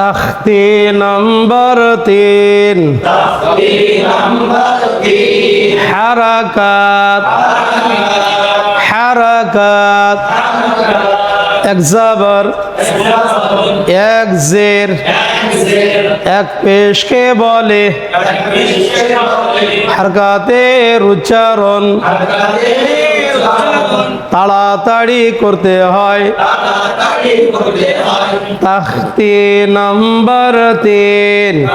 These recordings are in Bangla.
তখতি নম্বর তিন। হারাকাত। হারাকাত। এক জবর। এক জের। এক পেশকে বলে। হারকাতের উচ্চারণ। তাড়াতাড়ি করতে হয়। তাখতি নম্বর তিন।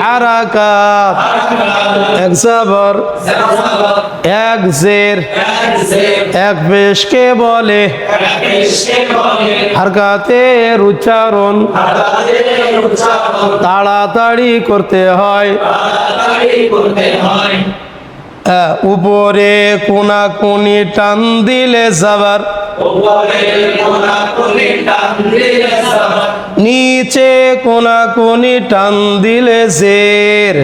হারাকাত। এক জবর। এক জের। এক পেশকে বলে। হারকাতের উচ্চারণ। তাড়াতাড়ি করতে হয়। উপরে কোনা কোনি টান দিলে যাবার। নিচে কোনা কোনি টান দিলে জের।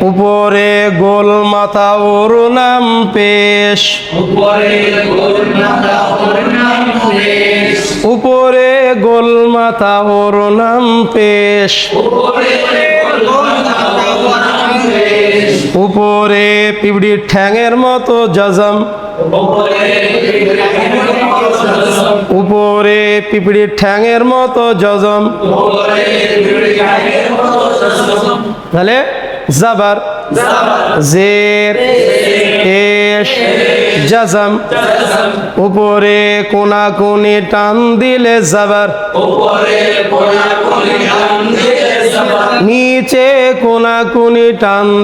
উপরে গোল মাথা ওর নাম পেশ। উপরে গোল মাথা ওর নাম পেশ। উপরে পিবড়ির ঠ্যাঙের মতো জজম। উপরে পিপড়ির ঠ্যাঙের মতো জজম। তাহলে জাবার, জের পেশ জজম। উপরে কোনা কোনি টান দিলে জাবার। কোনা কোনি টান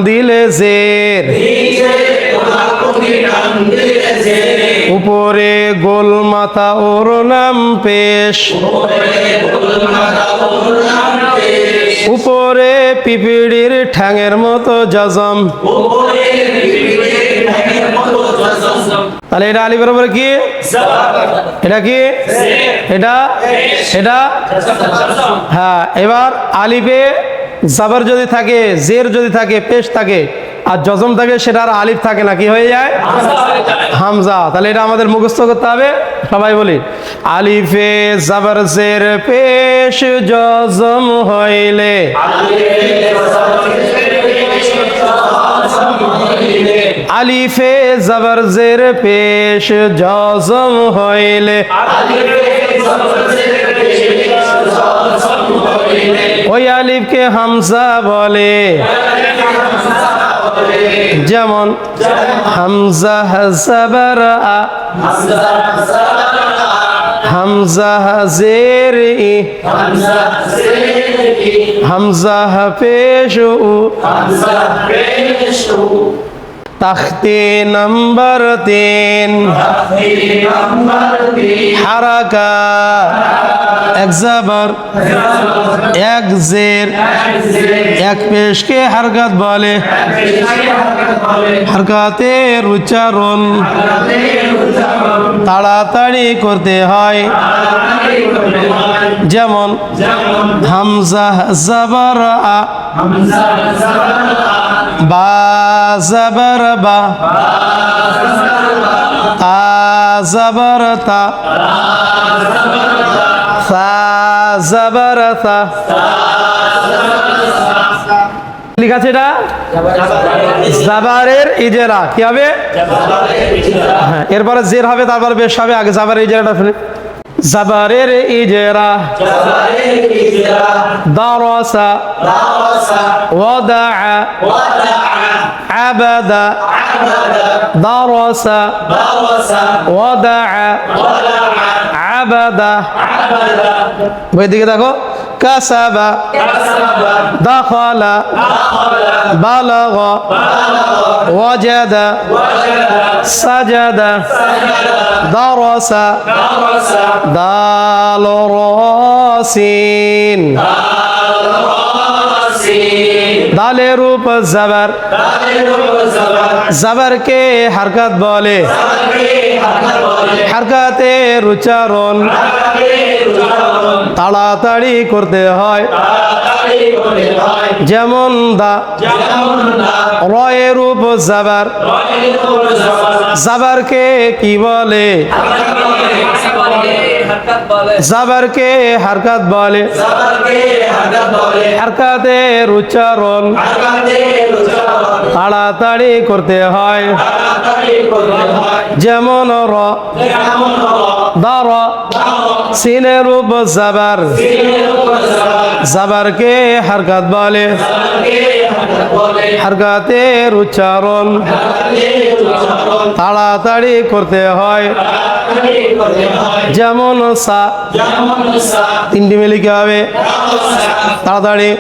দিলে জের। উপরে গোল মাথা ওর নাম পেশ। উপরে পিপিড়ির ঠ্যাঙের মতো জজম। তাহলে এটা আলি বরাবর কি? এটা কি? এটা? এটা? হ্যাঁ এবার আলিফে জাবার যদি থাকে জের যদি থাকে পেশ থাকে আর জজম থাকে সেটা আর আলিফ থাকে না কি হয়ে যায়? হামজা তাহলে এটা আমাদের মুখস্থ করতে হবে। সবাই বলি আলিফে জাবার জের পেশ জজম হইলে। আলিফে জাবার জের পেশ জজম হইলে। ওই আলিফকে হামজা বলে। যেমন, হামজা জাবার হামজা জের ই হামজা উ তখতি নম্বর তিন, হারাকা এক জবর হারকাত বলে। হারকাতের উচ্চারণ তাড়াতাড়ি করতে হয়। যেমন, হামজা জবর, বা জবর, বা সাবারতা সাবারতা লিখা আছে এটা? জাবারের ইজেরা। কি হবে? হ্যাঁ এরপরে জের হবে, তারপর বেশ হবে। আগে জাবারের ইজেরাটা শুনে। জাবারের ইজেরা। দারসা। ওয়াদা আবাদা। درس ودع عبد বই দিকে দেখো কাসাবা দাখালা বালাগা ওয়াজাদা সাজাদা দারাসা দাল রাসিন দালের উপর জাবার। জাবারকে হারকাত বলে। হারকাতের উচ্চারণ তাড়াতাড়ি করতে হয়। যেমন দা। রয়ের উপর জাবার। জাবারকে কি বলে? জাবারকে হারকাত বলে। হারকাতের উচ্চারণ তাড়াতাড়ি করতে হয়। যেমন র দার সিনের উপর জাবার জাবারকে হারকাত বলে। হারকাতের উচ্চারণ। তাড়াতাড়ি করতে হয়। যেমন সা। তিনটি মিলে কি হবে। তাড়াতাড়ি।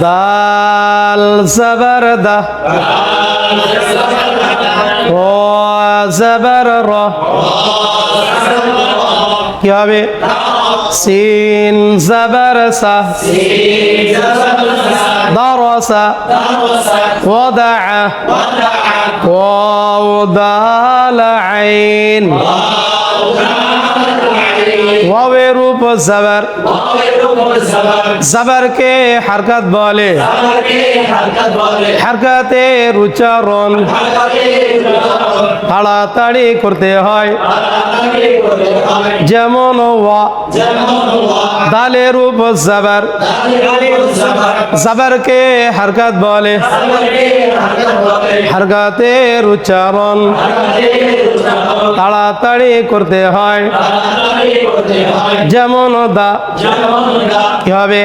দাল জাবার দা। জাবার র। কি হবে? সিন জবরসা। দরসা। ওদা ওদা আইন ওয়াবের উপর জাবার। জাবারকে হারকাত বলে। হারকাতের উচ্চারণ তাড়াতাড়ি করতে হয়। যেমন ওয়া। দালের উপর জাবার। জাবারকে হারকাত বলে। হারকাতের উচ্চারণ তাড়াতাড়ি করতে হয়। যেমন দা কি হবে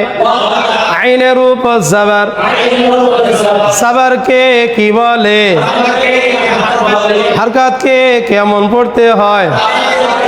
আইনের উপর সাবার সাবারকে কি বলে? হারকাতকে কেমন পড়তে হয়?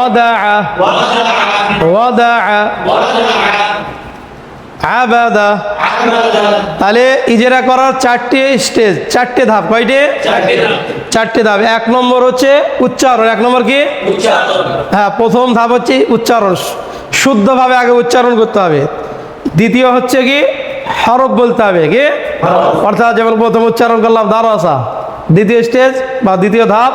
ওদা ওদা আবাদা তাহলে ইজেরা করার চারটে স্টেজ চারটে ধাপ কয়টে? চারটে ধাপ। এক নম্বর হচ্ছে উচ্চারণ এক নম্বর কি? হ্যাঁ প্রথম ধাপ হচ্ছে উচ্চারণ। শুদ্ধভাবে আগে উচ্চারণ করতে হবে। দ্বিতীয় হচ্ছে কি? হরফ বলতে হবে কি? অর্থাৎ যেমন প্রথম উচ্চারণ করলাম দারসা দ্বিতীয় স্টেজ বা দ্বিতীয় ধাপ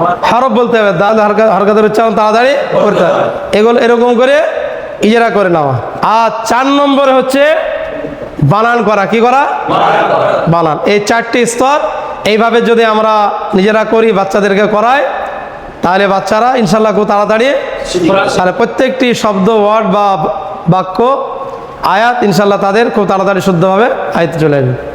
হরফ বলতে হবে দাল হরকা- হরকতের উচ্চারণ তাড়াতাড়ি করতে হবে। এগুলো এরকম করে ইজেরা করে নেওয়া আর চার নম্বরে হচ্ছে বানান করা, কি করা? বানান। এই চারটি স্তর এইভাবে যদি আমরা নিজেরা করি, বাচ্চাদেরকে করাই, তাহলে বাচ্চারা ইনশাল্লাহ খুব তাড়াতাড়ি তাহলে প্রত্যেকটি শব্দ, ওয়ার্ড বা বাক্য, আয়াত ইনশাল্লাহ তাদের খুব তাড়াতাড়ি শুদ্ধভাবে আয়ত্তে চলে আসবে।